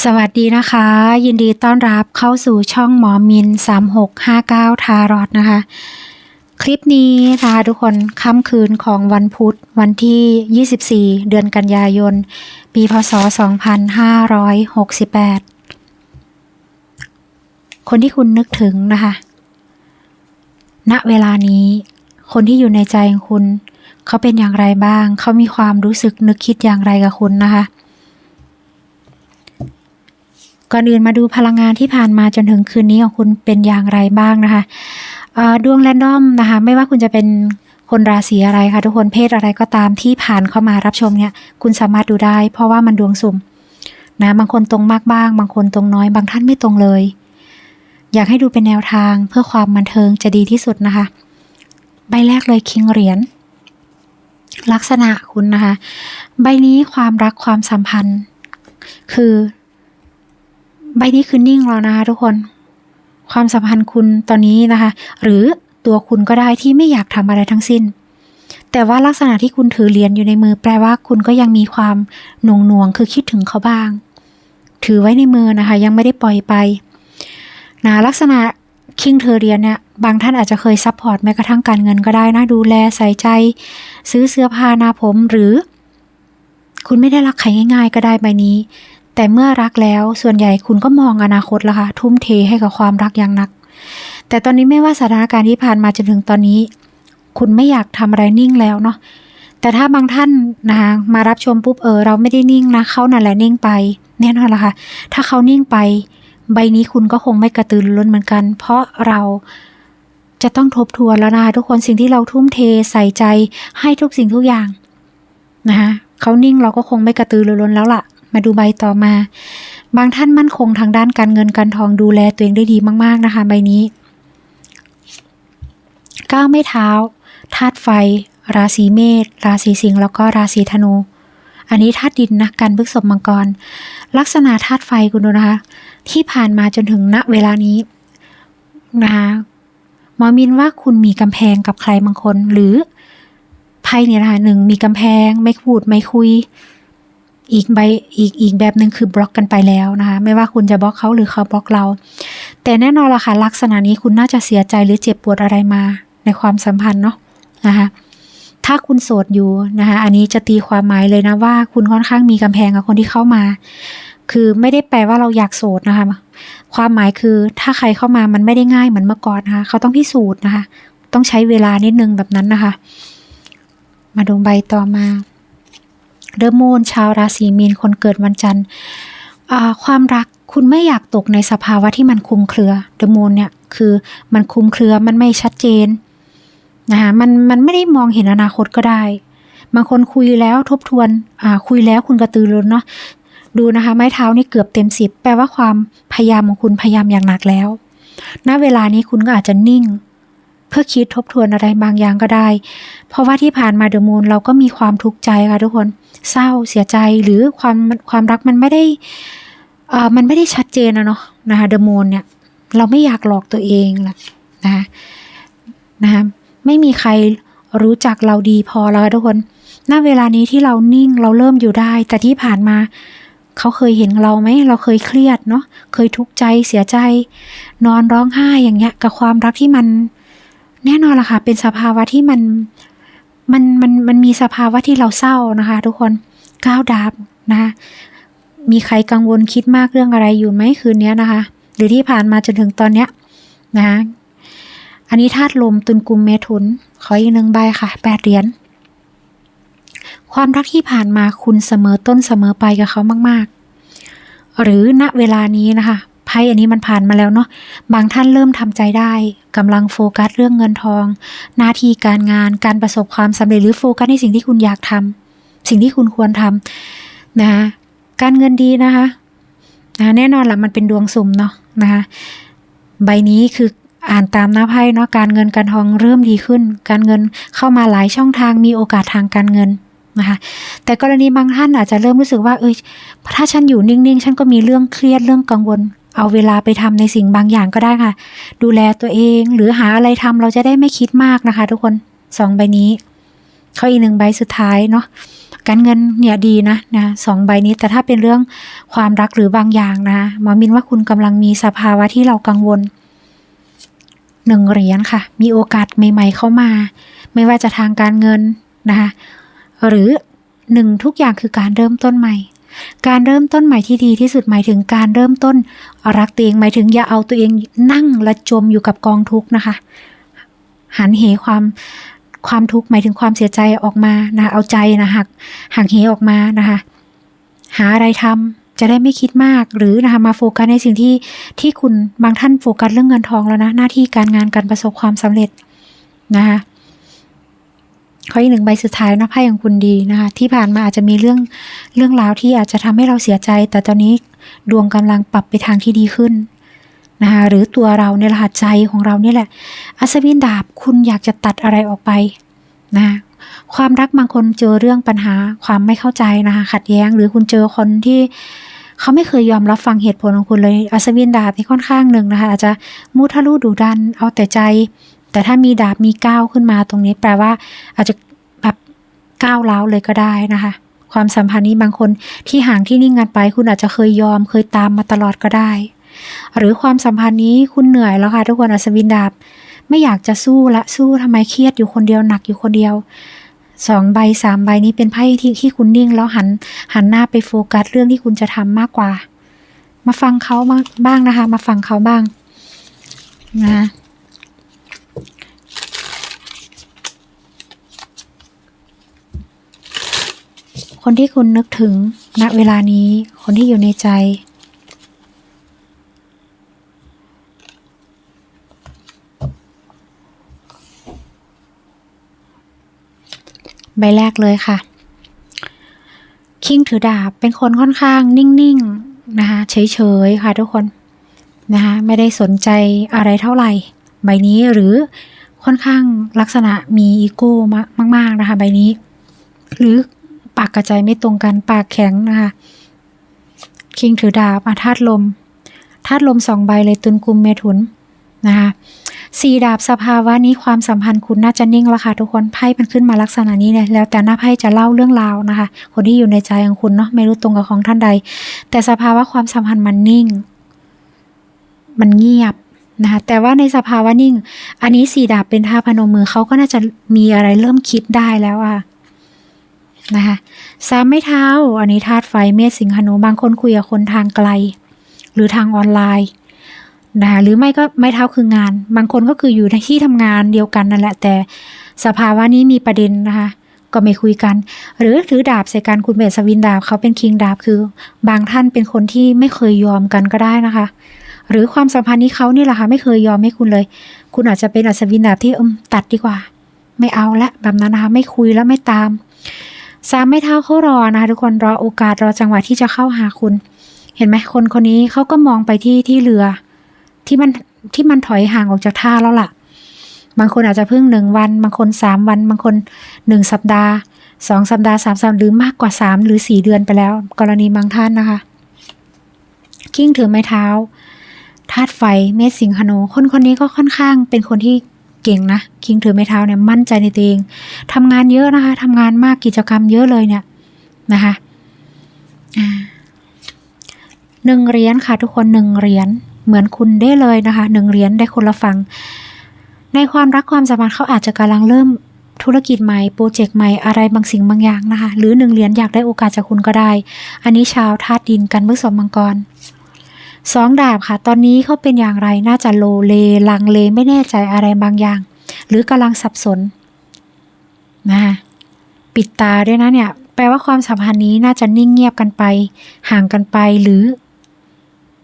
สวัสดีนะคะ ยินดีต้อนรับเข้าสู่ช่องหมอมิน 3659 ทารอดนะคะ คลิปนี้นะคะทุกคนค่ำคืนของวันพุธวันที่ 24 เดือนกันยายน ปีพศ 2568 คนที่คุณนึกถึงนะคะ ณเวลานี้ คนที่อยู่ในใจของคุณ เขาเป็นอย่างไรบ้าง เขามีความรู้สึกนึกคิดอย่างไรกับคุณนะคะ ก่อนอื่นมาดูพลังงานที่ผ่านมาจนถึงคืนนี้ของคุณเป็นอย่างไรบ้างนะคะดวงแรนดอมนะคะ ไม่ว่าคุณจะเป็นคนราศีอะไรค่ะทุกคนเพศอะไรก็ตามที่ผ่านเข้ามารับชมเนี่ย คุณสามารถดูได้ เพราะว่ามันดวงสุ่มนะบางคนตรงมากบ้าง บางคนตรงน้อย บางท่านไม่ตรงเลย อยากให้ดูเป็นแนวทางเพื่อความบันเทิงจะดีที่สุดนะคะ ใบแรกเลยคิงเหรียญลักษณะคุณนะคะ ใบนี้ความรักความสัมพันธ์ คือ ใบนี้คือนิ่งแล้วนะคะทุกคน ความสัมพันธ์คุณตอนนี้นะคะ หรือตัวคุณก็ได้ที่ไม่อยากทำอะไรทั้งสิ้น แต่ว่าลักษณะที่คุณถือเหรียญอยู่ในมือ แปลว่าคุณก็ยังมีความหน่วงหน่วงคือคิดถึงเขาบ้าง ถือไว้ในมือนะคะ ยังไม่ได้ปล่อยไปนะลักษณะคิงเธอเรียญเนี่ยบางท่านอาจจะเคยซัพพอร์ตแม้กระทั่งการเงินก็ได้นะ ดูแลใส่ใจ ซื้อเสื้อผ้าหน้าผมหรือ คุณไม่ได้รักใครง่าย ๆ ก็ได้ใบนี้ แต่เมื่อรักแล้วส่วนใหญ่คุณก็มองอนาคตแล้วค่ะ ทุ่มเทให้กับความรักอย่างหนัก แต่ตอนนี้ไม่ว่าสถานการณ์ที่ผ่านมาจนถึงตอนนี้ คุณไม่อยากทำอะไรนิ่งแล้วเนาะแต่ถ้าบางท่านนะคะมารับชมปุ๊บเออเราไม่ได้นิ่งนะเขานั่นแหละนิ่งไปแน่นอนละค่ะ ถ้าเขานิ่งไป ใบนี้คุณก็คงไม่กระตือรือร้นเหมือนกัน เพราะเราจะต้องทบทวนแล้วนะคะทุกคนสิ่งที่เราทุ่มเทใส่ใจให้ทุกสิ่งทุกอย่างนะคะเขานิ่งเราก็คงไม่กระตือรือร้นแล้วล่ะ มาดูใบต่อมา บางท่านมั่นคงทางด้านการเงินการทองดูแลตัวเองได้ดีมาก ๆนะคะ ใบนี้ก้าวไม่เท้าธาตุไฟ ราศีเมษราศีสิงห์แล้วก็ราศีธนู อันนี้ธาตุดินนะการพึกษบมังกร ลักษณะธาตุไฟคุณดูนะคะ ที่ผ่านมาจนถึงณเวลานี้นะคะหมอมินว่าคุณมีกำแพงกับใครบางคนหรือไพ่เนี่ยนะคะหนึ่งมีกำแพงไม่พูดไม่คุย อีกใบอีกอีกแบบหนึ่งคือบล็อกกันไปแล้วนะคะไม่ว่าคุณจะบล็อกเขาหรือเขาบล็อกเรา แต่แน่นอนละค่ะลักษณะนี้คุณน่าจะเสียใจหรือเจ็บปวดอะไรมาในความสัมพันธ์เนาะนะคะถ้าคุณโสดอยู่นะคะอันนี้จะตีความหมายเลยนะว่าคุณค่อนข้างมีกำแพงกับคนที่เข้ามา คือไม่ได้แปลว่าเราอยากโสดนะคะ ความหมายคือถ้าใครเข้ามามันไม่ได้ง่ายเหมือนเมื่อก่อนนะคะเขาต้องพิสูจน์นะคะ ต้องใช้เวลานิดนึงแบบนั้นนะคะ มาดูใบต่อมา เดอะมูนชาวราศีมีนคนเกิดวันจันทร์ความรักคุณไม่อยากตกในสภาวะที่มันคลุมเครือเดอะมูนเนี่ยคือมันคลุมเครือมันไม่ชัดเจนนะคะมันมันไม่ได้มองเห็นอนาคตก็ได้บางคนคุยแล้วทบทวนคุยแล้วคุณกระตือรือร้นเนาะดูนะคะ ไม้เท้านี่เกือบเต็มสิบแปลว่าความพยายามของคุณพยายามอย่างหนักแล้วณเวลานี้คุณก็อาจจะนิ่ง เพื่อคิดทบทวนอะไรบางอย่างก็ได้ เพราะว่าที่ผ่านมาเดอะมูนเราก็มีความทุกข์ใจค่ะทุกคนเศร้าเสียใจหรือความความรักมันไม่ได้เอ่อมันไม่ได้ชัดเจนนะเนาะนะคะเดอะมูนเนี่ยเราไม่อยากหลอกตัวเองนะนะคะนะคะไม่มีใครรู้จักเราดีพอแล้วค่ะทุกคนณเวลานี้ที่เรานิ่งเราเริ่มอยู่ได้ แต่ที่ผ่านมาเขาเคยเห็นเราไหมเราเคยเครียดเนาะเคยทุกข์ใจเสียใจ นอนร้องไห้อย่างเงี้ย กับความรักที่มัน แน่นอนล่ะค่ะ เป็นสภาวะที่มันมันมันมันมีสภาวะที่เราเศร้านะคะ ทุกคนก้าวดาบนะคะมีใครกังวลคิดมากเรื่องอะไรอยู่ไหมคืนนี้นะคะ หรือที่ผ่านมาจนถึงตอนเนี้ยนะคะอันนี้ธาตุลมตุนกุมเมถุน ขออีกหนึ่งใบค่ะแปดเหรียญความรักที่ผ่านมาคุณเสมอต้นเสมอไปกับเขามาก ๆ หรือณเวลานี้นะคะ ไพ่อันนี้มันผ่านมาแล้วเนาะบางท่านเริ่มทำใจได้กำลังโฟกัสเรื่องเงินทอง หน้าที่การงานการประสบความสำเร็จหรือโฟกัสในสิ่งที่คุณอยากทำสิ่งที่คุณควรทำนะคะการเงินดีนะคะนะแน่นอนละมันเป็นดวงสุ่มเนาะนะคะใบนี้คืออ่านตามหน้าไพ่เนาะการเงินการทองเริ่มดีขึ้น การเงินเข้ามาหลายช่องทางมีโอกาสทางการเงินนะคะแต่กรณีบางท่านอาจจะเริ่มรู้สึกว่าเอยถ้าฉันอยู่นิ่งๆ ฉันก็มีเรื่องเครียดเรื่องกังวล เอาเวลาไปทำในสิ่งบางอย่างก็ได้ค่ะ ดูแลตัวเองหรือหาอะไรทำเราจะได้ไม่คิดมากนะคะ ทุกคนสองใบนี้เขาอีกหนึ่งใบสุดท้ายเนาะการเงินเนี่ยดีนะนะสองใบนี้แต่ถ้าเป็นเรื่องความรักหรือบางอย่างนะหมอมินว่าคุณกำลังมีสภาวะที่เรากังวลหนึ่งเหรียญค่ะ มีโอกาสใหม่ ๆ เข้ามา ไม่ว่าจะทางการเงินนะคะหรือหนึ่งทุกอย่างคือการเริ่มต้นใหม่ การเริ่มต้นใหม่ที่ดีที่สุดหมายถึงการเริ่มต้นรักตัวเองหมายถึงอย่าเอาตัวเองนั่งและจมอยู่กับกองทุกข์นะคะ หันเหความความทุกข์หมายถึงความเสียใจออกมานะเอาใจนะหักหักเหออกมานะคะหาอะไรทำจะได้ไม่คิดมากหรือนะคะมาโฟกัสในสิ่งที่ที่คุณบางท่านโฟกัสเรื่องเงินทองแล้วนะหน้าที่การงานการประสบความสำเร็จนะคะ ข้ออีกหนึ่งใบสุดท้ายนะไพ่ของคุณดีนะคะ ที่ผ่านมาอาจจะมีเรื่องเรื่องราวที่อาจจะทำให้เราเสียใจ แต่ตอนนี้ดวงกำลังปรับไปทางที่ดีขึ้นนะคะหรือตัวเราเนี่ยแหละค่ะใจของเราเนี่แหละ อัศวินดาบคุณอยากจะตัดอะไรออกไปนะความรักบางคนเจอเรื่องปัญหาความไม่เข้าใจนะคะขัดแย้ง หรือคุณเจอคนที่เขาไม่เคยยอมรับฟังเหตุผลของคุณเลยอัศวินดาบนี่ค่อนข้างหนึ่งนะคะอาจจะมุทะลุดุดันเอาแต่ใจ แต่ถ้ามีดาบมีก้าวขึ้นมาตรงนี้แปลว่า อาจจะแบบก้าวร้าเลยก็ได้นะคะ ความสัมพันธ์นี้บางคนที่ห่างที่นิ่งกันไป คุณอาจจะเคยยอมเคยตามมาตลอดก็ได้ หรือความสัมพันธ์นี้คุณเหนื่อยแล้วค่ะทุกคนอัศวินดาบไม่อยากจะสู้ละสู้ทำไมเครียดอยู่คนเดียวหนักอยู่คนเดียวสองใบสามใบนี้เป็นไพ่ที่ที่คุณนิ่งแล้วหันหันหน้าไปโฟกัสเรื่องที่คุณจะทำมากกว่า มาฟังเขาบ้างนะคะ มาฟังเขาบ้างนะ คนที่คุณนึกถึงณเวลานี้ คนที่อยู่ในใจ ใบแรกเลยค่ะ คิงถือดาบเป็นคนค่อนข้างนิ่ง ๆ นะคะ เฉย ๆ ค่ะทุกคน นะคะไม่ได้สนใจอะไรเท่าไหร่ ใบนี้หรือค่อนข้างลักษณะมีอีโก้มาก ๆ นะคะ ใบนี้ หรือ ปากกระใจไม่ตรงกันปากแข็งนะคะ คิงถือดาบอาธาตุลมธาตุลมสองใบเลยตุนกุมเมถุนนะคะสี่ดาบสภาวะนี้ความสัมพันธ์คุณน่าจะนิ่งแล้วค่ะทุกคนไพ่มันขึ้นมาลักษณะนี้เลยแล้วแต่หน้าไพ่จะเล่าเรื่องราวนะคะ คนที่อยู่ในใจของคุณเนาะไม่รู้ตรงกับของท่านใด แต่สภาวะความสัมพันธ์มันนิ่ง มันเงียบนะคะแต่ว่าในสภาวะนิ่ง อันนี้สี่ดาบเป็นท่าพนมมือเขาก็น่าจะมีอะไรเริ่มคิดได้แล้วอะ นะคะสามไม้เท้า อันนี้ธาตุไฟเมษสิงหนูบางคนคุยกับคนทางไกล หรือทางออนไลน์นะคะหรือไม่ก็ไม้เท้าคืองาน บางคนก็คืออยู่ในที่ทำงานเดียวกันนั่นแหละ แต่สภาวะนี้มีประเด็นนะคะ ก็ไม่คุยกัน หรือถือดาบใส่กันคุณเบสวินดาบเขาเป็นคิงดาบคือ บางท่านเป็นคนที่ไม่เคยยอมกันก็ได้นะคะ หรือความสัมพันธ์นี้เขานี่แหละค่ะไม่เคยยอมให้คุณเลย คุณอาจจะเป็นอัศวินดาบที่อืมตัดดีกว่า ไม่เอาละแบบนั้นนะคะ ไม่คุยแล้วไม่ตาม สามไม่เท้าเขารอนะคะทุกคนรอโอกาสรอจังหวะที่จะเข้าหาคุณ เห็นไหมคนคนนี้เขาก็มองไปที่ที่เรือ ที่มันที่มันถอยห่างออกจากท่าแล้วล่ะ บางคนอาจจะเพิ่งหนึ่งวัน บางคนสามวัน บางคนหนึ่งสัปดาห์สองสัปดาห์สามสัปดาห์หรือมากกว่าสามหรือสี่เดือนไปแล้ว กรณีบางท่านนะคะกิ้งถือไม้เท้าธาตุไฟเมษสิงหนูคนคนนี้ก็ค่อนข้างเป็นคนที่ เก่งนะคิงถือไม้เท้าเนี่ยมั่นใจในตัวเองทำงานเยอะนะคะทำงานมากกิจกรรมเยอะเลยเนี่ยนะคะหนึ่งเหรียญค่ะทุกคนหนึ่งเหรียญเหมือนคุณได้เลยนะคะหนึ่งเหรียญได้คนละฟัง ในความรักความสัมพันธ์เขาอาจจะกำลังเริ่มธุรกิจใหม่โปรเจกต์ใหม่อะไรบางสิ่งบางอย่างนะคะ หรือหนึ่งเหรียญอยากได้โอกาสจากคุณก็ได้ อันนี้ชาวธาตุดินกันเมื่อสมมังกร สองดาบค่ะ ตอนนี้เขาเป็นอย่างไรน่าจะโลเลลังเลไม่แน่ใจอะไรบางอย่าง หรือกำลังสับสนนะคะปิดตาด้วยนะเนี่ย แปลว่าความสัมพันธ์นี้น่าจะนิ่งเงียบกันไป ห่างกันไปหรือ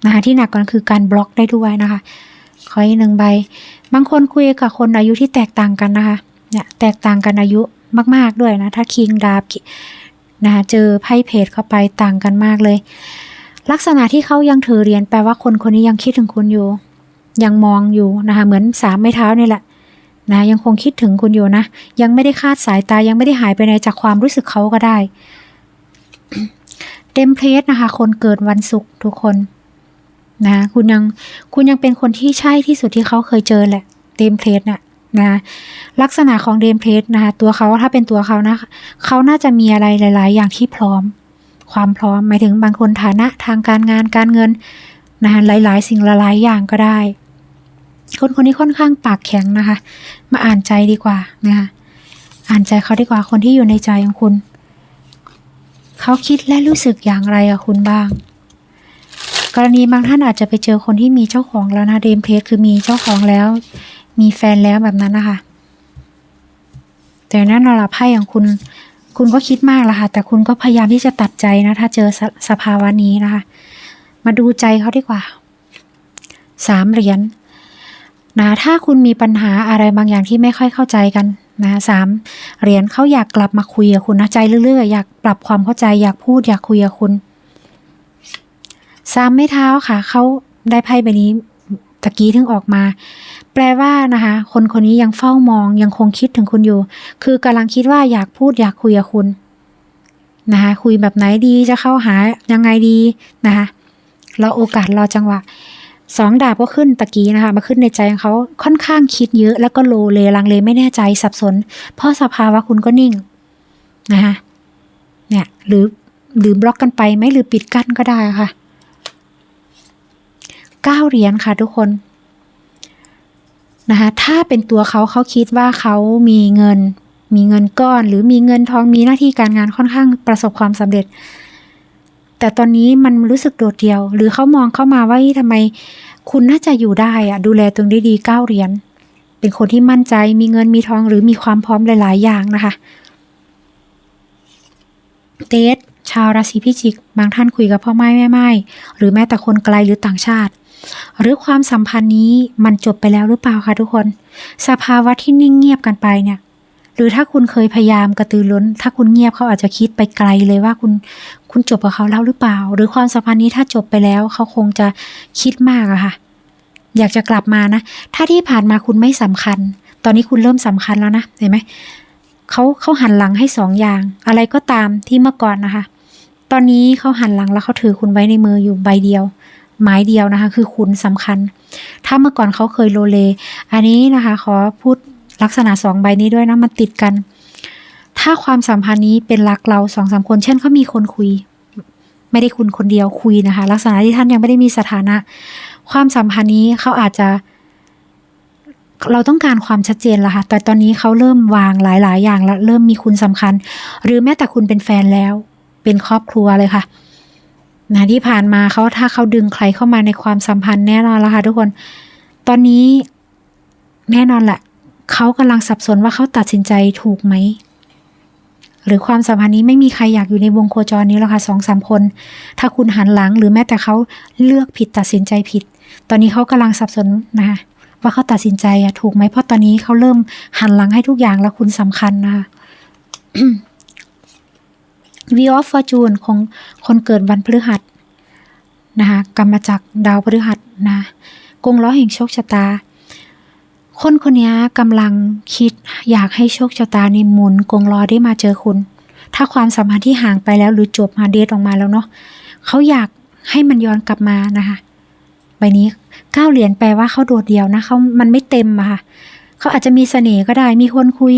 นะคะที่หนักกว่าคือการบล็อกได้ด้วยนะคะขออีกหนึ่งใบ บางคนคุยกับคนอายุที่แตกต่างกันนะคะเนี่ยแตกต่างกันอายุมาก ๆด้วยนะ ถ้าคิงดาบนะคะเจอไพ่เพจเข้าไปต่างกันมากเลย ลักษณะที่เขายังถือเหรียญแปลว่าคนคนนี้ยังคิดถึงคุณอยู่ ยังมองอยู่นะคะ เหมือนสามไม้เท้านี่แหละนะยังคงคิดถึงคุณอยู่นะ ยังไม่ได้คาดสายตายังไม่ได้หายไปในจากความรู้สึกเขาก็ได้เต็มเพลสนะคะ คนเกิดวันศุกร์ทุกคน นะ คุณยังคุณยังเป็นคนที่ใช่ที่สุดที่เขาเคยเจอแหละเต็มเพลสน่ะนะลักษณะของเดมเพลสนะคะตัวเขาถ้าเป็นตัวเขานะเขาน่าจะมีอะไรหลาย ๆ อย่างที่พร้อม ความพร้อมหมายถึงบางคนฐานะทางการงานการเงินนะคะหลาย ๆ สิ่งหลายๆอย่างก็ได้ คนคนนี้ค่อนข้างปากแข็งนะคะ มาอ่านใจดีกว่านะคะอ่านใจเขาดีกว่าคนที่อยู่ในใจของคุณ เขาคิดและรู้สึกอย่างไรกับคุณบ้าง กรณีบางท่านอาจจะไปเจอคนที่มีเจ้าของแล้วนะเดมเพลสคือมีเจ้าของแล้ว มีแฟนแล้วแบบนั้นนะคะแต่นั่นนอนละไพ่ของคุณ คุณก็คิดมากและค่ะ แต่คุณก็พยายามที่จะตัดใจนะ ถ้าเจอสสภาวะนี้นะคะ มาดูใจเขาดีกว่าสามเหรียญนะถ้าคุณมีปัญหาอะไรบางอย่างที่ไม่ค่อยเข้าใจกันนะสามเหรียญเขาอยากกลับมาคุยกับคุณนะใจเรื่อยๆอยากปรับความเข้าใจอยากพูดอยากคุยกับคุณสามไม่เท้าค่ะเขาได้ไพ่ใบนี้ะกี้ถึงออกมา แปลว่านะคะ คนคนนี้ยังเฝ้ามองยังคงคิดถึงคุณอยู่ คือกำลังคิดว่าอยากพูดอยากคุยกับคุณนะคะคุยแบบไหนดีจะเข้าหายังไงดีนะคะรอโอกาสรอจังหวะสองดาบก็ขึ้นตะกี้นะคะ มาขึ้นในใจของเขาค่อนข้างคิดเยอะ แล้วก็โลเลลังเลไม่แน่ใจสับสน เพราะสภาวะคุณก็นิ่งนะคะเนี่ยหรือหรือบล็อกกันไปไหมหรือปิดกั้นก็ได้ค่ะ เก้าเหรียญค่ะทุกคนนะคะถ้าเป็นตัวเขาเขาคิดว่าเขามีเงิน มีเงินก้อน หรือมีเงินทองมีหน้าที่การงานค่อนข้างประสบความสำเร็จ แต่ตอนนี้มันรู้สึกโดดเดี่ยว หรือเขามองเข้ามาว่าทำไมคุณน่าจะอยู่ได้อะดูแลตรงได้ดีเก้าเหรียญเป็นคนที่มั่นใจมีเงินมีทองหรือมีความพร้อมหลาย ๆ อย่างนะคะเตส ชาวราศีพิจิก บางท่านคุยกับพ่อไม้แม่ไม้หรือแม้แต่คนไกลหรือต่างชาติ หรือความสัมพันธ์นี้มันจบไปแล้วหรือเปล่าคะทุกคน สภาวะที่นิ่งเงียบกันไปเนี่ยหรือถ้าคุณเคยพยายามกระตือร้น ถ้าคุณเงียบเขาอาจจะคิดไปไกลเลยว่าคุณคุณจบกับเขาแล้วหรือเปล่า หรือความสัมพันธ์นี้ถ้าจบไปแล้วเขาคงจะคิดมากอะค่ะ อยากจะกลับมานะ ถ้าที่ผ่านมาคุณไม่สำคัญ ตอนนี้คุณเริ่มสำคัญแล้วนะเห็นไหมเขาเขาหันหลังให้สองอย่าง อะไรก็ตามที่เมื่อก่อนนะคะ ตอนนี้เขาหันหลังแล้วเขาถือคุณไว้ในมืออยู่ใบเดียว ไม้เดียวนะคะ คือคุณสำคัญ ถ้าเมื่อก่อนเขาเคยโลเล อันนี้นะคะ ขอพูดลักษณะสองใบนี้ด้วยนะมันติดกัน ถ้าความสัมพันธ์นี้เป็นรักเราสองสามคน เช่นเขามีคนคุย ไม่ได้คุณคนเดียวคุยนะคะ ลักษณะที่ท่านยังไม่ได้มีสถานะ ความสัมพันธ์นี้เขาอาจจะ เราต้องการความชัดเจนล้วค่ะ แต่ตอนนี้เขาเริ่มวางหลาย ๆ อย่างแล้วเริ่มมีคุณสำคัญ หรือแม้แต่คุณเป็นแฟนแล้ว เป็นครอบครัวเลยค่ะนะที่ผ่านมาเขาถ้าเขาดึงใครเข้ามาในความสัมพันธ์แน่นอนแล้วค่ะทุกคน ตอนนี้แน่นอนแหละเขากำลังสับสนว่าเขาตัดสินใจถูกไหม หรือความสัมพันธ์นี้ไม่มีใครอยากอยู่ในวงโคจรนี้แล้วค่ะสองสามคน ถ้าคุณหันหลังหรือแม้แต่เขาเลือกผิดตัดสินใจผิด ตอนนี้เขากำลังสับสนนะคะว่าเขาตัดสินใจอะถูกไหมเพราะตอนนี้เขาเริ่มหันหลังให้ทุกอย่างแล้วคุณสำคัญนะคะ v ีออฟฟอร์จูนของคนเกิดวันพฤหัสนะคะกรรมจากดาวพฤหัสนะกงล้อแห่งโชคชะตา คนคนนี้กำลังคิดอยากให้โชคชะตาในหมุนกงล้อได้มาเจอคุณ ถ้าความสัมพันธ์ที่ห่างไปแล้วหรือจบมาเดทออกมาแล้วเนาะเขาอยากให้มันย้อนกลับมานะคะใบนี้เก้าเหรียญแปลว่าเขาโดดเดี่ยวนะเขามันไม่เต็มอะค่ะเขาอาจจะมีเสน่ห์ก็ได้มีคนคุย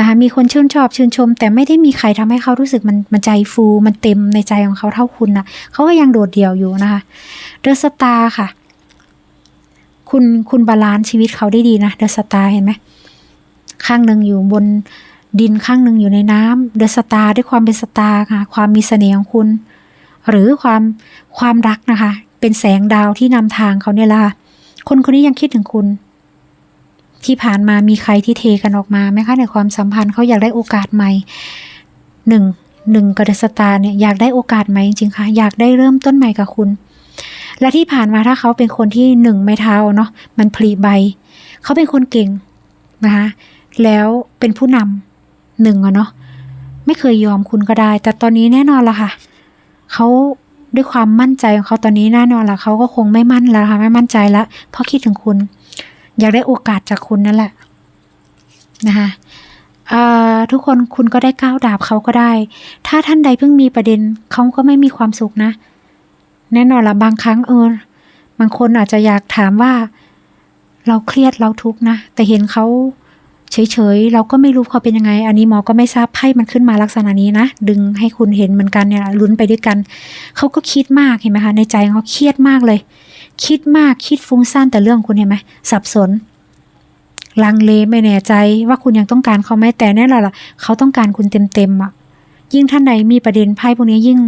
นะคะมีคนชื่นชอบชื่นชม แต่ไม่ได้มีใครทำให้เขารู้สึกมันมันใจฟู มันเต็มในใจของเขาเท่าคุณนะเขาก็ยังโดดเดี่ยวอยู่นะคะเดอะสตาร์ค่ะ คุณคุณบาลานซ์ชีวิตเขาได้ดีนะเดอะสตาร์เห็นไหมข้างหนึ่งอยู่บนดินข้างหนึ่งอยู่ในน้ำเดอะสตาร์ด้วยความเป็นสตาร์ค่ะ ความมีเสน่ห์ของคุณ หรือความความรักนะคะ เป็นแสงดาวที่นำทางเขาเนี่ยละคนคนนี้ยังคิดถึงคุณ ที่ผ่านมามีใครที่เทกันออกมาไหมคะในความสัมพันธ์เขาอยากได้โอกาสใหม่หนึ่งหนึ่งกระสตาเนี่ยอยากได้โอกาสใหม่จริงๆคะอยากได้เริ่มต้นใหม่กับคุณ และที่ผ่านมาถ้าเขาเป็นคนที่หนึ่งไม่เท้าเนาะมันผลิใบเขาเป็นคนเก่งนะคะแล้วเป็นผู้นำหนึ่งอะเนาะไม่เคยยอมคุณก็ได้ แต่ตอนนี้แน่นอนละค่ะเขาด้วยความมั่นใจของเขาตอนนี้แน่นอนละเขาก็คงไม่มั่นแล้วค่ะไม่มั่นใจล้วเพราะคิดถึงคุณ อยากได้โอกาสจากคุณนั่นแหละนะคะทุกคนคุณก็ได้ก้าวดาบเขาก็ได้ ถ้าท่านใดเพิ่งมีประเด็นเขาก็ไม่มีความสุขนะ แน่นอนละบางครั้งเออบางคนอาจจะอยากถามว่า เราเครียดเราทุกข์นะ แต่เห็นเขาเฉยๆ เราก็ไม่รู้เขาเป็นยังไง อันนี้หมอก็ไม่ทราบไพ่มันขึ้นมาลักษณะนี้นะ ดึงให้คุณเห็นเหมือนกันเนี่ยลุ้นไปด้วยกัน เขาก็คิดมากเห็นไหมคะ ในใจเขาเครียดมากเลย คิดมากคิดฟุ้งซ่านแต่เรื่องคุณเห็นไหมสับสน ลังเลไม่แน่ใจว่าคุณยังต้องการเขาไหมแต่แน่นอนล่ะเขาต้องการคุณเต็มๆอะ ยิ่งท่านใดมีประเด็นไพ่พวกนี้ยิ่ง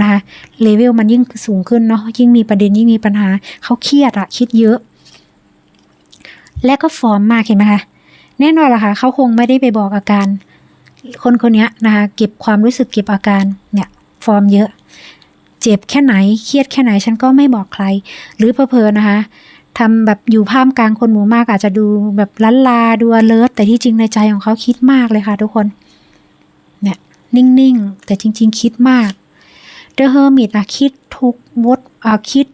นะคะเลเวลมันยิ่งสูงขึ้นเนาะยิ่งมีประเด็นยิ่งมีปัญหาเขาเครียดอะคิดเยอะ และก็ฟอร์มมากเห็นไหมคะแน่นอนล่ะค่ะเขาคงไม่ได้ไปบอกอาการ คนคนนี้นะคะเก็บความรู้สึกเก็บอาการเนี่ย ฟอร์มเยอะ เจ็บแค่ไหน เครียดแค่ไหนฉันก็ไม่บอกใคร หรือเพอๆนะคะทำแบบอยู่ท่ามกลางคนหมู่มากอาจจะดูแบบลันลาดูเลิศแต่ที่จริงในใจของเขาคิดมากเลยค่ะทุกคน เนี่ยนิ่งๆ แต่จริง ๆ คิดมากเดอะเฮอร์มิตอะคิดทุกวดอ่าคิด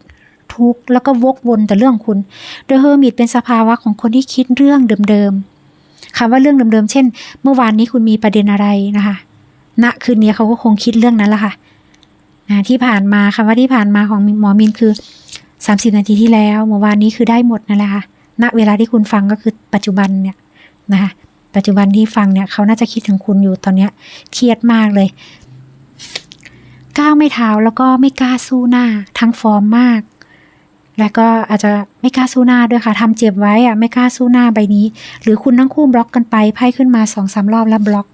ทุกแล้วก็วกวนแต่เรื่องคุณเดอะเฮอร์มิตเป็นสภาวะของคนที่คิดเรื่องเดิมๆคำว่าเรื่องเดิมๆเช่น เมื่อวานนี้คุณมีประเด็นอะไรนะคะณคืนนี้เขาก็คงคิดเรื่องนั้นละค่ะ นะที่ผ่านมาคำว่าที่ผ่านมาของหมอมินคือ 30 นาทีที่แล้วเมื่อวานนี้คือได้หมดนั่นแหละค่ะณเวลาที่คุณฟังก็คือปัจจุบันเนี่ยนะคะปัจจุบันที่ฟังเนี่ยเขาน่าจะคิดถึงคุณอยู่ตอนเนี้ยเครียดมากเลยก้าวไม่เท้าแล้วก็ไม่กล้าสู้หน้าทั้งฟอร์มมาก แล้วก็อาจจะไม่กล้าสู้หน้าด้วยค่ะทำเจ็บไว้อะไม่กล้าสู้หน้าใบนี้ หรือคุณทั้งคู่บล็อกกันไปไพ่ขึ้นมาสองสามรอบแล้วบล็อก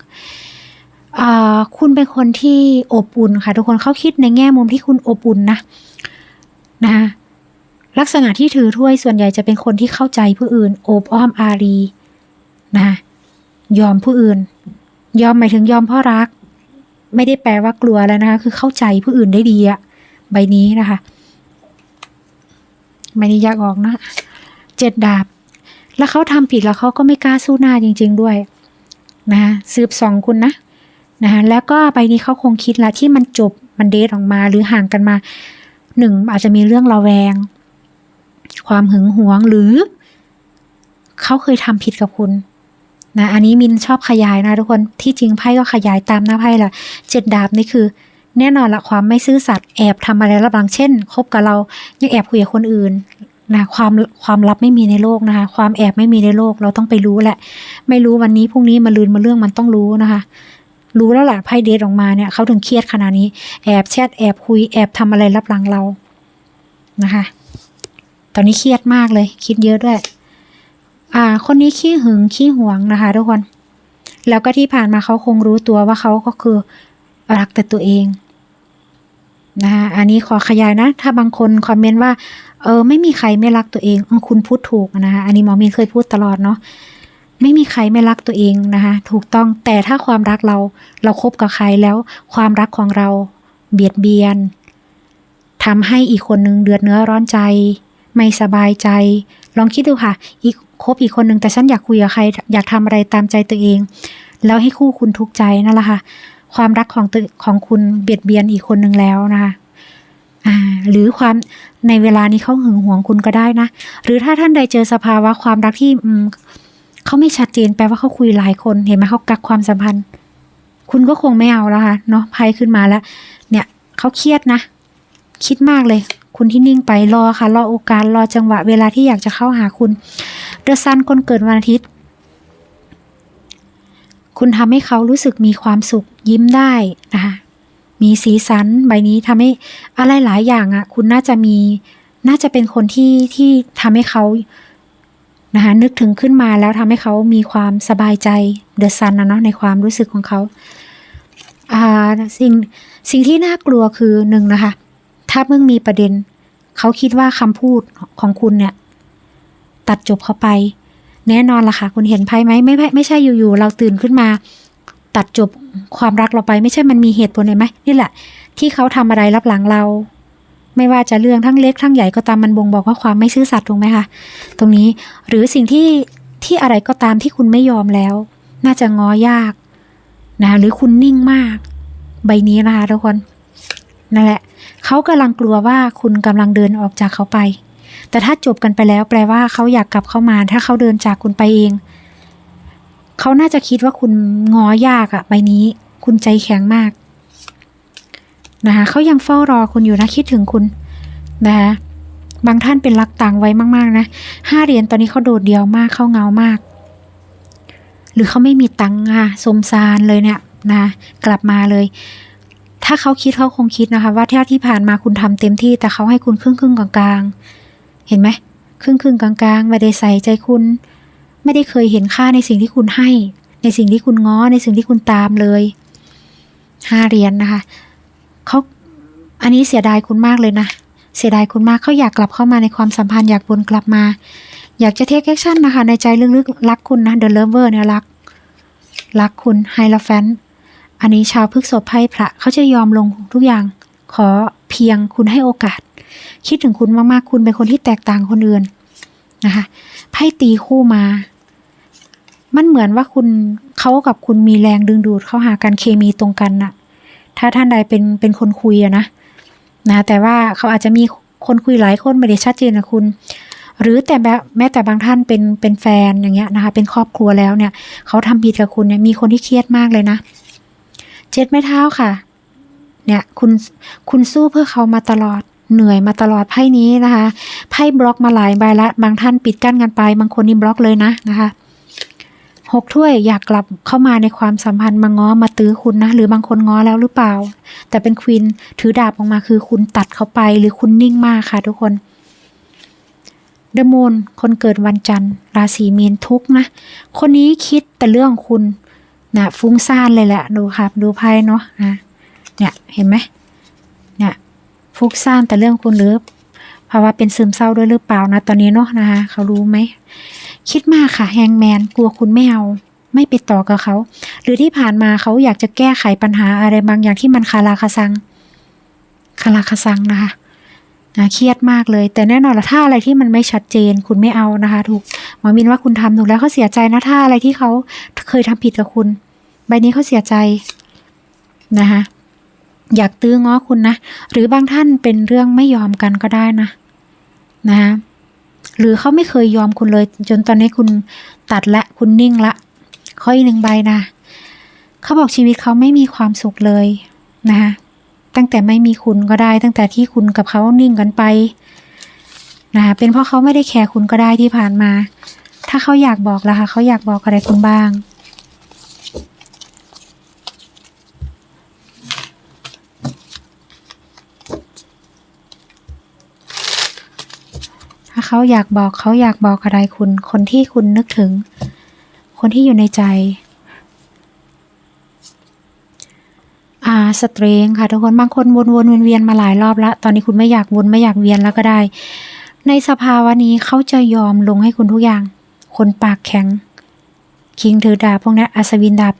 อ่าคุณเป็นคนที่อบอุ่นค่ะ ทุกคนเขาคิดในแง่มุมที่คุณอบอุ่นนะนะคะลักษณะที่ถือถ้วยส่วนใหญ่จะเป็นคนที่เข้าใจผู้อื่น โอบอ้อมอารีนะคะยอมผู้อื่น ยอมหมายถึงยอมเพราะรัก ไม่ได้แปลว่ากลัวแล้วนะคะ คือเข้าใจผู้อื่นได้ดีอะใบนี้นะคะใบนี้ยากออกนะเจ็ดดาบ แล้วเขาทำผิดแล้วเขาก็ไม่กล้าสู้หน้าจริง ๆด้วย นะคะสืบสองคุณนะ นะคะแล้วก็ใบนี้เขาคงคิดละที่มันจบมันเดทออกมาหรือห่างกันมาหนึ่งอาจจะมีเรื่องระแวง ความหึงหวงหรือ เขาเคยทำผิดกับคุณนะอันนี้มินชอบขยายนะทุกคนที่จริงไพ่ก็ขยายตามหน้าไพ่ละเจ็ดดาบนี่คือ แน่นอนละความไม่ซื่อสัตย์แอบทำอะไรระบางเช่นคบกับเรายังแอบคุยกับคนอื่นนะความความลับไม่มีในโลกนะคะ ความแอบไม่มีในโลกเราต้องไปรู้แหละ ไม่รู้วันนี้พรุ่งนี้มาลืนมาเรื่องมันต้องรู้นะคะ รู้แล้วแหละไพ่เดทออกมาเนี่ยเขาถึงเครียดขนาดนี้ แอบแชทแอบคุยแอบทำอะไรรับหลังเรานะคะ ตอนนี้เครียดมากเลย คิดเยอะด้วย อ่า คนนี้ขี้หึงขี้หวงนะคะ ทุกคน แล้วก็ที่ผ่านมาเขาคงรู้ตัวว่าเขาก็คือรักแต่ตัวเองนะคะอันนี้ขอขยายนะ ถ้าบางคนคอมเมนต์ว่า เออ ไม่มีใครไม่รักตัวเองคุณพูดถูกนะคะอันนี้หมอมีนเคยพูดตลอดเนาะ ไม่มีใครไม่รักตัวเองนะคะถูกต้องแต่ถ้าความรักเราเราคบกับใครแล้ว ความรักของเราเบียดเบียนทำให้อีกคนนึงเดือดเนื้อร้อนใจ ไม่สบายใจ ลองคิดดูค่ะ อีกคบอีกคนนึงแต่ฉันอยากคุยกับใคร อยากทำอะไรตามใจตัวเอง แล้วให้คู่คุณทุกข์ใจนั่นแหละค่ะ ความรักของตัวของคุณเบียดเบียนอีกคนนึงแล้วนะคะหรือความในเวลานี้เขาหึงหวงคุณก็ได้นะ หรือถ้าท่านใดเจอสภาวะความรักที่อืม เขาไม่ชัดเจนแปลว่าเขาคุยหลายคนเห็นไหมเขากักความสัมพันธ์ คุณก็คงไม่เอาแล้วค่ะเนาะไพ่ขึ้นมาแล้ว เนี่ยเขาเครียดนะ คิดมากเลย คุณที่นิ่งไปรอค่ะ รอโอกาสรอจังหวะเวลาที่อยากจะเข้าหาคุณเดอะซันคนเกิดวันอาทิตย์ คุณทำให้เขารู้สึกมีความสุขยิ้มได้นะคะมีสีสันใบนี้ทำให้อะไรหลายอย่างอะ่ะ คุณน่าจะมีน่าจะเป็นคนที่ที่ทำให้เขา นะคะนึกถึงขึ้นมาแล้วทำให้เขามีความสบายใจเดอะซันนะเนาะในความรู้สึกของเขาอ่าสิ่งสิ่งที่น่ากลัวคือหนึ่งนะคะ ถ้าเมื่อมีประเด็น เขาคิดว่าคำพูดของคุณเนี่ย ตัดจบเขาไป แน่นอนล่ะค่ะ คุณเห็นไพ่ไหมไม่ไม่ไม่ใช่อยู่ๆเราตื่นขึ้นมา ตัดจบความรักเราไป ไม่ใช่มันมีเหตุผลเลยไหมนี่แหละ ที่เขาทำอะไรรับหลังเรา ไม่ว่าจะเรื่องทั้งเล็กทั้งใหญ่ก็ตามมันบ่งบอกว่าความไม่ซื่อสัตย์ถูกไหมคะตรงนี้หรือสิ่งที่ที่อะไรก็ตามที่คุณไม่ยอมแล้ว น่าจะง้อยากนะหรือคุณนิ่งมาก ใบนี้นะคะทุกคนนั่นแหละเขากำลังกลัวว่าคุณกำลังเดินออกจากเขาไป แต่ถ้าจบกันไปแล้วแปลว่าเขาอยากกลับเข้ามา ถ้าเขาเดินจากคุณไปเองเขาน่าจะคิดว่าคุณง้อยากอะใบนี้ คุณใจแข็งมาก นะคะเขายังเฝ้ารอคุณอยู่นะคิดถึงคุณนะคะบางท่านเป็นรักต่างไว้มากๆนะห้าเหรียญตอนนี้เขาโดดเดี่ยวมากเขาเงามาก หรือเขาไม่มีตังค์ค่ะสมซานเลยเนี่ยนะกลับมาเลย ถ้าเขาคิดเขาคงคิดนะคะ ว่าที่ที่ผ่านมาคุณทำเต็มที่ แต่เขาให้คุณครึ่งครึ่งกลางๆเห็นไหมครึ่งครึ่งกลางๆไม่ได้ใส่ใจคุณ ไม่ได้เคยเห็นค่าในสิ่งที่คุณให้ ในสิ่งที่คุณง้อในสิ่งที่คุณตามเลยห้าเหรียญนะคะ เขาอันนี้เสียดายคุณมากเลยนะ เสียดายคุณมากเขาอยากกลับเข้ามาในความสัมพันธ์อยากวนกลับมา อยากจะเทคแอคชั่นนะคะ ในใจลึกๆรักคุณนะเดอะเลเวอร์เนี่ยรัก รักคุณไฮลาแฟนอันนี้ชาวพฤกษภไพ่พระเขาจะยอมลงทุกอย่าง ขอเพียงคุณให้โอกาส คิดถึงคุณมากๆ คุณเป็นคนที่แตกต่างคนอื่นนะคะไพ่ตีคู่มา มันเหมือนว่าคุณเขากับคุณมีแรงดึงดูดเข้าหากันเคมีตรงกันน่ะ ถ้าท่านใดเป็นเป็นคนคุยอะนะนะ แต่ว่าเขาอาจจะมีคนคุยหลายคนไม่ได้ชัดเจนกับคุณ หรือแต่แบบแม้แต่บางท่านเป็นเป็นแฟนอย่างเงี้ยนะคะ เป็นครอบครัวแล้วเนี่ย เขาทำผิดกับคุณเนี่ยมีคนที่เครียดมากเลยนะ เจ็ดไม้เท้าค่ะ เนี่ยคุณคุณสู้เพื่อเขามาตลอดเหนื่อยมาตลอดไพ่นี้นะคะไพ่บล็อกมาหลายใบละบางท่านปิดกั้นกันไป บางคนนี่บล็อกเลยนะนะคะ หกถ้วยอยากกลับเข้ามาในความสัมพันธ์มาง้อมาตื้อคุณนะ หรือบางคนง้อแล้วหรือเปล่า แต่เป็นควีนถือดาบออกมาคือคุณตัดเขาไปหรือคุณนิ่งมากค่ะทุกคนเดมูนคนเกิดวันจันทร์ ราศีมีนทุกนะ คนนี้คิดแต่เรื่องคุณนะฟุ้งซ่านเลยแหละดูครับดูไพ่เนาะนะเนี่ยเห็นไหมเนี่ยฟุ้งซ่านแต่เรื่องคุณหรือ ภาวะเป็นซึมเศร้าด้วยหรือเปล่านะตอนนี้เนาะนะคะเขารู้ไหมคิดมากค่ะแฮงแมนกลัวคุณไม่เอาไม่ไปต่อกับเขา หรือที่ผ่านมาเขาอยากจะแก้ไขปัญหาอะไรบางอย่างที่มันคาราคาซังคาราคาซังนะคะนะเครียดมากเลย แต่แน่นอนละถ้าอะไรที่มันไม่ชัดเจน คุณไม่เอานะคะถูกหมอมินว่าคุณทำถูกแล้วเขาเสียใจนะถ้าอะไรที่เขาเคยทำผิดกับคุณ ใบนี้เขาเสียใจนะคะ อยากตื้อง้อคุณนะ หรือบางท่านเป็นเรื่องไม่ยอมกันก็ได้นะนะคะหรือเขาไม่เคยยอมคุณเลย จนตอนนี้คุณตัดละคุณนิ่งละข้ออีกหนึ่งใบนะเขาบอกชีวิตเขาไม่มีความสุขเลยนะคะตั้งแต่ไม่มีคุณก็ได้ ตั้งแต่ที่คุณกับเขานิ่งกันไปนะคะเป็นเพราะเขาไม่ได้แคร์คุณก็ได้ที่ผ่านมา ถ้าเขาอยากบอกละคะเขาอยากบอกอะไรคุณบ้างาเขาอยากบอกเขาอยากบอกอะไรคุณ คนที่คุณนึกถึง คนที่อยู่ในใจอ่าสเตรงค่ะทุกคนบางคนวนวนเวียนเวียนมาหลายรอบแล้ว ตอนนี้คุณไม่อยากวนไม่อยากเวียนแล้วก็ได้ ในสภาวะนี้เขาจะยอมลงให้คุณทุกอย่าง คนปากแข็ง คิงถือดาบพวกนี้อัศวินดาบ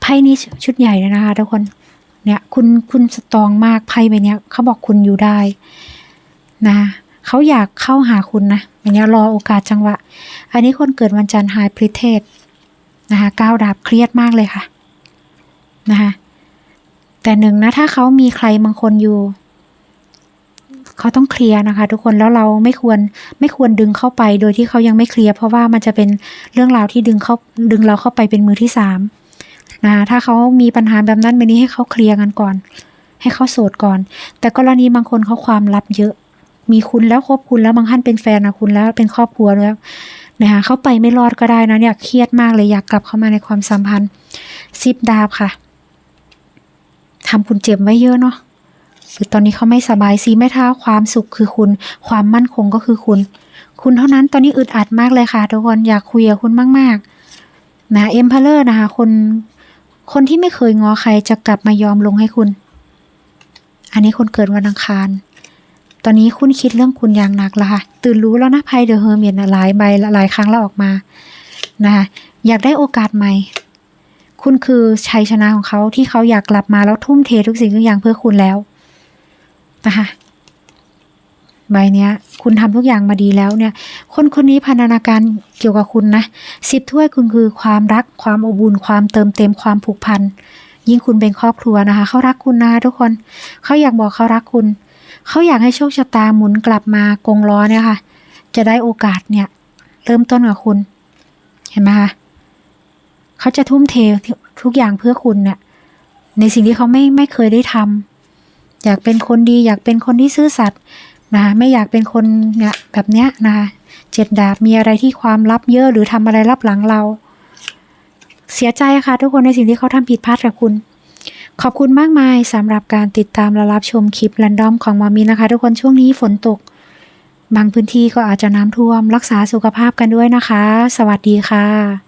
ไพ่นี้ชุดใหญ่เลยนะคะทุกคนเนี่ยคุณคุณสตรองมากไพ่ใบเนี้ยเขาบอกคุณอยู่ได้นะ เขาอยากเข้าหาคุณนะอันนี้รอโอกาสจังหวะ อันนี้คนเกิดวันจันทร์ไฮพริเทศนะคะก้าวดาบเครียดมากเลยค่ะนะคะแต่หนึ่งนะถ้าเขามีใครบางคนอยู่ เขาต้องเคลียร์นะคะ ทุกคนแล้วเราไม่ควรไม่ควรดึงเข้าไป โดยที่เขายังไม่เคลียร์เพราะว่ามันจะเป็นเรื่องราวที่ดึงเขาดึงเราเข้าไปเป็นมือที่สามนะะถ้าเขามีปัญหาแบบนั้นแบบนี้ให้เขาเคลียร์กันก่อน ให้เขาโสดก่อน แต่กรณีบางคนเขาความลับเยอะ มีคุณแล้วคบคุณแล้วบางท่านเป็นแฟนนะคุณแล้วเป็นครอบครัวแล้วนะคะเข้าไปไม่รอดก็ได้นะเนี่ยเครียดมากเลยอยากกลับเข้ามาในความสัมพันธ์ซิบดาบค่ะทำคุณเจ็บไว้เยอะเนาะหรือตอนนี้เขาไม่สบายซีไม่เท่าความสุขคือคุณ ความมั่นคงก็คือคุณ คุณเท่านั้นตอนนี้อึดอัดมากเลยค่ะทุกคนอยากคุยกับคุณมาก ๆ นะเอ็มพาเลอร์นะคะคนคนที่ไม่เคยงอใครจะกลับมายอมลงให้คุณ อันนี้คนเกิดวันอังคาร ตอนนี้คุณคิดเรื่องคุณอย่างหนักแล้วค่ะ ตื่นรู้แล้วนะไพ่เดอะเฮอร์เมียนหลายใบหลายครั้งแล้วออกมา นะคะอยากได้โอกาสใหม่ คุณคือชัยชนะของเขาที่เขาอยากกลับมาแล้วทุ่มเททุกสิ่งทุกอย่างเพื่อคุณแล้วนะคะใบเนี้ย คุณทำทุกอย่างมาดีแล้วเนี่ย คนคนนี้พันธนาการเกี่ยวกับคุณนะสิบถ้วยคุณคือความรักความอบอุ่นความเติมเต็มความผูกพัน ยิ่งคุณเป็นครอบครัวนะคะ เขารักคุณนะทุกคน เขาอยากบอกเขารักคุณ เขาอยากให้โชคชะตาหมุนกลับมากงล้อเนี่ยค่ะ จะได้โอกาสเนี่ยเริ่มต้นกับคุณ เห็นไหมคะเขาจะทุ่มเททุกอย่างเพื่อคุณเนี่ยในสิ่งที่เขาไม่ไม่เคยได้ทำอยากเป็นคนดีอยากเป็นคนที่ซื่อสัตย์นะคะไม่อยากเป็นคนเนี่ยแบบเนี้ยนะคะเจ็ดดาบมีอะไรที่ความลับเยอะหรือทำอะไรลับหลังเรา เสียใจค่ะทุกคนในสิ่งที่เขาทำผิดพลาดกับคุณ ขอบคุณมากมายสำหรับการติดตามและรับชมคลิปแรนดอมของมอมีนะคะ ทุกคนช่วงนี้ฝนตก บางพื้นที่ก็อาจจะน้ำท่วม รักษาสุขภาพกันด้วยนะคะ สวัสดีค่ะ